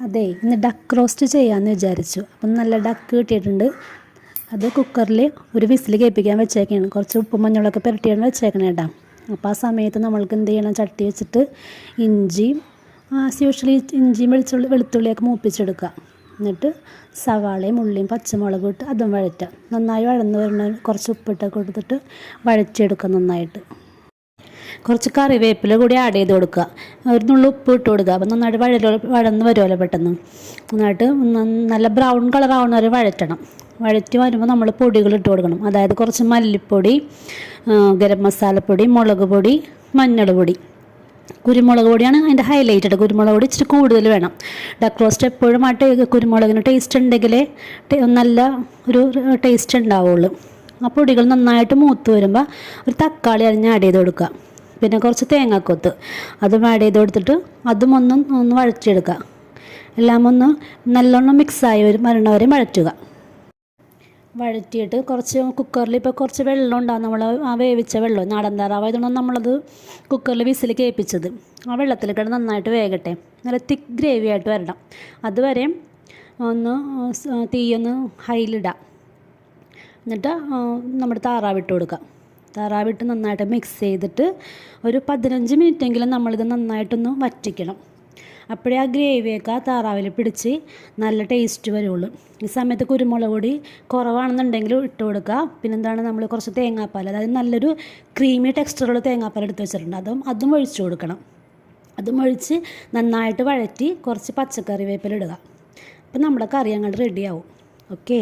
അതെ ഇന്ന് duck roast ചെയ്യാമെന്ന് വിചാരിച്ചു. അപ്പം നല്ല ഡക്ക് കിട്ടിയിട്ടുണ്ട്. അത് കുക്കറിൽ ഒരു വിസിൽ കേൾപ്പിക്കാൻ വെച്ചേക്കാണ്. കുറച്ച് ഉപ്പും മഞ്ഞളൊക്കെ പുരട്ടിയാണ് വെച്ചേക്കണേ കേട്ടോ അപ്പോൾ ആ സമയത്ത് നമ്മൾക്ക് എന്ത് ചെയ്യണം? ചട്ടി വെച്ചിട്ട് ഇഞ്ചിയും ആസ് യൂഷ്വലി ഇഞ്ചിയും വെളിച്ചുള്ളി വെളുത്തുള്ളിയൊക്കെ മൂപ്പിച്ചെടുക്കുക. എന്നിട്ട് സവാളയും ഉള്ളിയും പച്ചമുളകും ഇട്ട് അതും വഴറ്റുക. നന്നായി വഴന്ന് വരുന്ന കുറച്ച് ഉപ്പിട്ടൊക്കെ കൊടുത്തിട്ട് വഴറ്റിയെടുക്കുക നന്നായിട്ട്. കുറച്ച് കറിവേപ്പില കൂടി ആഡ് ചെയ്ത് കൊടുക്കുക. ഒരു നുള്ളു ഉപ്പ് ഇട്ട് കൊടുക്കുക. അപ്പം നന്നായിട്ട് വഴ വഴന്ന് വരുമല്ലോ പെട്ടെന്ന്. നന്നായിട്ട് നല്ല ബ്രൗൺ കളർ ആവുന്ന വരെ വഴറ്റണം. വഴറ്റി വരുമ്പോൾ നമ്മൾ പൊടികൾ ഇട്ട് കൊടുക്കണം. അതായത് കുറച്ച് മല്ലിപ്പൊടി ഗരം മസാലപ്പൊടി മുളക് പൊടി മഞ്ഞൾ പൊടി. കുരുമുളക് പൊടിയാണ് അതിന്റെ ഹൈലൈറ്റഡ് കുരുമുളക് പൊടി ഇച്ചിരി കൂടുതൽ വേണം. ഡക്ക് റോസ്റ്റ് എപ്പോഴും ആ ടേ കുരുമുളകിന് ടേസ്റ്റ് ഉണ്ടെങ്കിലേ നല്ല ഒരു ടേസ്റ്റ് ഉണ്ടാവുള്ളൂ. ആ പൊടികൾ നന്നായിട്ട് മൂത്ത് വരുമ്പോൾ ഒരു തക്കാളി അരിഞ്ഞ് ആഡ് ചെയ്ത് കൊടുക്കുക. പിന്നെ കുറച്ച് തേങ്ങാക്കൊത്ത് അതും ആഡ് ചെയ്ത് കൊടുത്തിട്ട് അതും ഒന്നും ഒന്ന് വഴച്ചെടുക്കുക എല്ലാം ഒന്ന് നല്ലോണം മിക്സായി വരും വരണവരെ വഴറ്റുക. വഴറ്റിയിട്ട് കുറച്ച് കുക്കറിൽ ഇപ്പോൾ കുറച്ച് വെള്ളം ഉണ്ടാകും നമ്മൾ ആ വേവിച്ച വെള്ളം നാടൻ താറാവ് താറാവായതുകൊണ്ട് നമ്മളത് കുക്കറിൽ വിസിൽ കേൾപ്പിച്ചത് ആ വെള്ളത്തിൽ കിടന്ന് നന്നായിട്ട് വേകട്ടെ. നല്ല തിക്ക് ഗ്രേവി ആയിട്ട് വരണം. അതുവരെ ഒന്ന് തീയൊന്ന് ഹൈലിടാം എന്നിട്ട് നമ്മുടെ നമ്മുടെ താറാവിട്ട് കൊടുക്കുക താറാവിട്ട് നന്നായിട്ട് മിക്സ് ചെയ്തിട്ട് ഒരു പതിനഞ്ച് മിനിറ്റെങ്കിലും നമ്മളിത് നന്നായിട്ടൊന്ന് വറ്റിക്കണം. അപ്പോഴേ ആ ഗ്രേവിയൊക്കെ ആ താറാവിൽ പിടിച്ച് നല്ല ടേസ്റ്റ് വരുള്ളൂ. ഈ സമയത്ത് കുരുമുളക് പൊടി കുറവാണെന്നുണ്ടെങ്കിൽ ഇട്ട് കൊടുക്കുക. പിന്നെന്താണ് നമ്മൾ കുറച്ച് തേങ്ങാപ്പാൽ അതായത് നല്ലൊരു ക്രീമി ടെക്സ്ചറുള്ള തേങ്ങാപ്പാൽ എടുത്ത് വെച്ചിട്ടുണ്ട്. അതും അതും ഒഴിച്ചു കൊടുക്കണം. അതും ഒഴിച്ച് നന്നായിട്ട് വഴറ്റി കുറച്ച് പച്ചക്കറി വേപ്പിലിടുക അപ്പം നമ്മുടെ കറി അങ്ങോട്ട് റെഡിയാവും ഓക്കേ